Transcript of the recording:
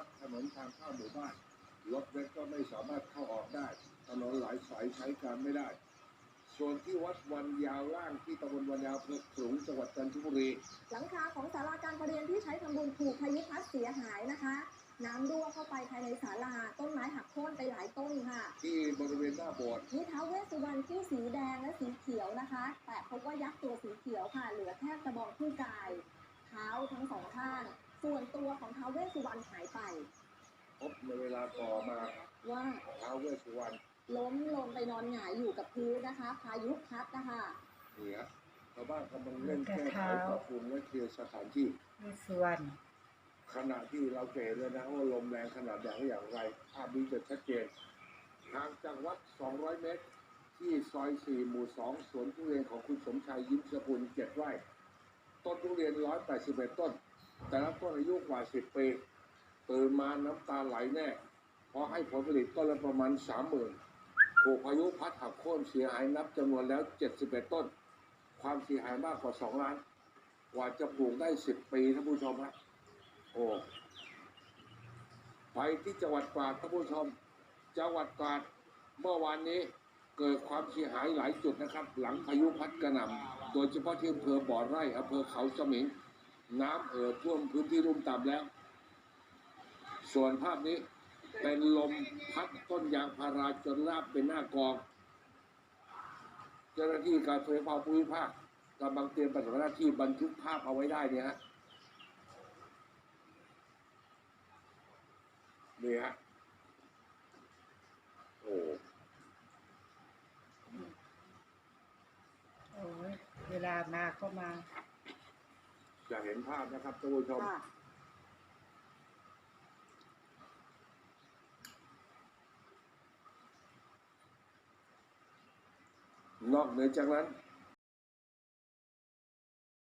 นะถนนทางเข้าหมู่บ้านรถเล็กก็ไม่สามารถเข้าออกได้ ถนนหลายสายใช้การไม่ได้ ส่วนที่วัดวันยาวล่างที่ตำบลวันยาวอำเภอขลุงจังหวัดจันทบุรี หลังคาของศาลาการประเรียนที่ใช้ทำบุญถูกพายุพัดเสียหายนะคะ น้ำรั่วเข้าไปภายในศาลาต้นไม้หักโค่นไปหลายต้นค่ะ ที่บริเวณหน้าโบสถ์มีท้าวเวสสุวรรณที่สีแดงและสีเขียวนะคะ แต่พบว่ายักษ์ตัวสีเขียวค่ะ เหลือแค่กระบอกคู่กาย เท้าทั้งสองข้าง ส่วนตัวของท้าวเวสสุวรรณหายไป พบในเวลาต่อมาว่าท้าวเวสสุวรรณล้มลงไปนอนหงายอยู่กับพื้นนะคะ พายุพัดนะคะนี่ฮะชาวบ้านกำลังเร่งแก้ไขปรับปรุงและเคลียร์สถานที่มีส่วนขณะที่เราจะเห็นเลยนะว่าลมแรงขนาดไหนอย่างไรภาพนี้จะชัดเจนห่างจากวัด 200 เมตร ที่ซอย 4 หมู่ 2 สวนทุเรียนของคุณสมชายยิ้มสกุล7ไร่ ต้นทุเรียน 181 ต้น แต่ละต้นอายุกว่า10ปีตื่นมาน้ำตาไหลแน่เพราะให้ผลผลิตต้นละประมาณ30,000ถูกพายุพัดหักโค่นเสียหายนับจำนวนแล้ว71ต้น ความเสียหายมากกว่า2ล้าน กว่าจะปลูกได้10ปีท่านผู้ชมครับโอ้ไปที่จังหวัดตราดท่านผู้ชม จังหวัดตราดเมื่อวานนี้เกิดความเสียหายหลายจุดนะครับ หลังพายุพัดกระหน่ำโดยเฉพาะที่อำเภอบ่อไร่อำเภอเขาสมิง น้ำเอ่อท่วมพื้นที่รุ่มต่ำแล้ว ส่วนภาพนี้เป็นลมพัดต้นยางพาราจนราบเป็นหน้ากอง เจ้าหน้าที่การไฟฟ้าภูมิภาคกำลังเตรียมปฏิบัติหน้าที่บันทึกภาพเอาไว้ได้เนี่ยฮะนี่ฮะโอ้โอ้ยเวลามาก็มา จะเห็นภาพนะครับท่านผู้ชม ค่ะนอกเหนือจากนั้น